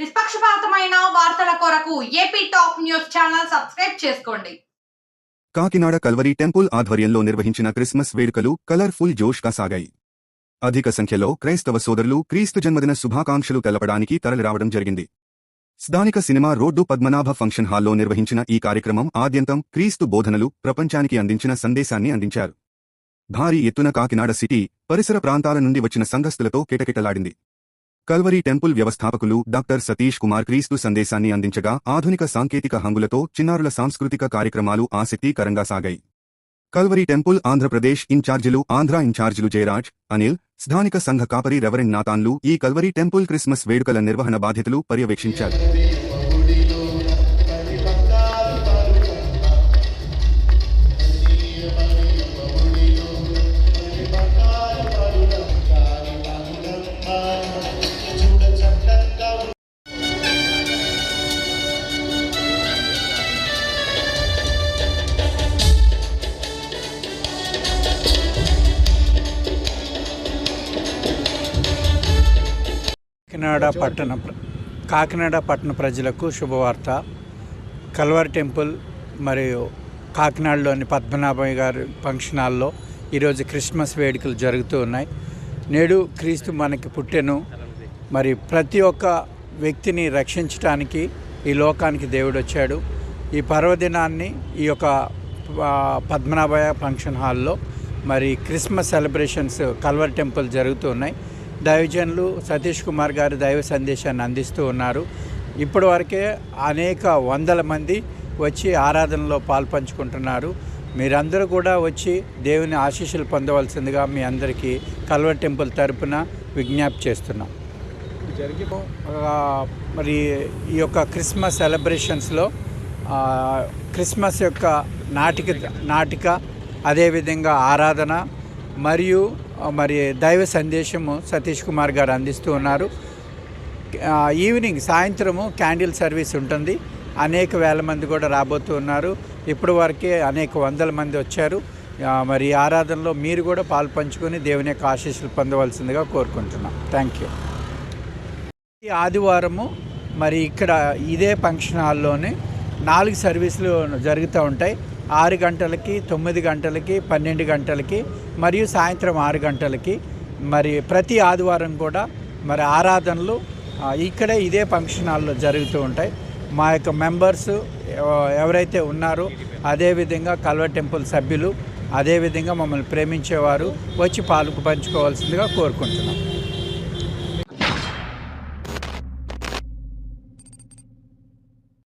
నిష్పక్షపాతమైన వార్తల కొరకు AP top news channel subscribe చేసుకోండి. కాకినాడ కల్వరి టెంపుల్ ఆధ్వర్యంలో నిర్వహించిన క్రిస్మస్ వేడుకలు కలర్ఫుల్ జోష్ సాగాయి. అధిక సంఖ్యలో క్రైస్తవ సోదరులు క్రీస్తు జన్మదిన శుభాకాంక్షలు తెలపడానికి తరలిరావడం జరిగింది. స్థానిక సినిమా రోడ్డు పద్మనాభ ఫంక్షన్ హాల్లో నిర్వహించిన ఈ కార్యక్రమం ఆద్యంతం క్రీస్తు బోధనలు ప్రపంచానికి అందించిన సందేశాన్ని అందించారు. భారీ ఎత్తున కాకినాడ సిటీ పరిసర ప్రాంతాల నుండి వచ్చిన సంఘస్థులతో కిటకిటలాడింది. కల్వరి టెంపుల్ వ్యవస్థాపకులు డాక్టర్ సతీష్ కుమార్ క్రీస్తు సందేశాన్ని అందించగా ఆధునిక సాంకేతిక హంగులతో చిన్నారుల సాంస్కృతిక కార్యక్రమాలు ఆసక్తికరంగా సాగాయి. కల్వరి టెంపుల్ ఆంధ్రప్రదేశ్ ఇన్ఛార్జీలు ఆంధ్ర ఇన్ఛార్జీలు జయరాజ్ అనిల్ స్థానిక సంఘ కాపరి రెవరెండ్ నాతాన్లు ఈ కల్వరి టెంపుల్ క్రిస్మస్ వేడుకల నిర్వహణ బాధ్యతలు పర్యవేక్షించారు. కాకినాడ పట్టణ కాకినాడ పట్టణ ప్రజలకు శుభవార్త. కల్వర్ టెంపుల్ మరియు కాకినాడలోని పద్మనాభయ్య గారి ఫంక్షన్ హాల్లో ఈరోజు క్రిస్మస్ వేడుకలు జరుగుతూ ఉన్నాయి. నేడు క్రీస్తు మనకి పుట్టెను. మరి ప్రతి ఒక్క వ్యక్తిని రక్షించటానికి ఈ లోకానికి దేవుడు వచ్చాడు. ఈ పర్వదినాన్ని ఈ యొక్క పద్మనాభయ ఫంక్షన్ హాల్లో మరి క్రిస్మస్ సెలబ్రేషన్స్ కల్వర్ టెంపుల్ జరుగుతూ ఉన్నాయి. దైవజనులు సతీష్ కుమార్ గారు దైవ సందేశాన్ని అందిస్తూ ఉన్నారు. ఇప్పటి వరకే అనేక వందల మంది వచ్చి ఆరాధనలో పాల్పంచుకుంటున్నారు. మీరందరూ కూడా వచ్చి దేవుని ఆశీస్సులు పొందవలసిందిగా మీ అందరికీ కల్వర్ టెంపుల్ తరపున విజ్ఞప్తి చేస్తున్నాం. ఆ, మరి ఈ యొక్క క్రిస్మస్ సెలబ్రేషన్స్లో క్రిస్మస్ యొక్క నాటిక నాటిక అదేవిధంగా ఆరాధన మరియు మరి దైవ సందేశము సతీష్ కుమార్ గారు అందిస్తూ ఉన్నారు. ఈవినింగ్ సాయంత్రము క్యాండిల్ సర్వీస్ ఉంటుంది. అనేక వేల మంది కూడా రాబోతూ ఉన్నారు. ఇప్పటి వరకే అనేక వందల మంది వచ్చారు. మరి ఆరాధనలో మీరు కూడా పాలు పంచుకొని దేవుని యొక్క ఆశీస్సులు పొందవలసిందిగా కోరుకుంటున్నాం. థ్యాంక్ యూ ఈ ఆదివారము మరి ఇక్కడ ఇదే ఫంక్షన్ హాల్లోనే నాలుగు సర్వీసులు జరుగుతూ ఉంటాయి. ఆరు గంటలకి తొమ్మిది గంటలకి పన్నెండు గంటలకి మరియు సాయంత్రం ఆరు గంటలకి. మరి ప్రతి ఆదివారం కూడా మరి ఆరాధనలు ఇక్కడే ఇదే ఫంక్షన్ హాల్లో జరుగుతూ ఉంటాయి. మా యొక్క మెంబర్స్ ఎవరైతే ఉన్నారో అదేవిధంగా కల్వ టెంపుల్ సభ్యులు అదేవిధంగా మమ్మల్ని ప్రేమించేవారు వచ్చి పాలకు పంచుకోవాల్సిందిగా కోరుకుంటున్నాం.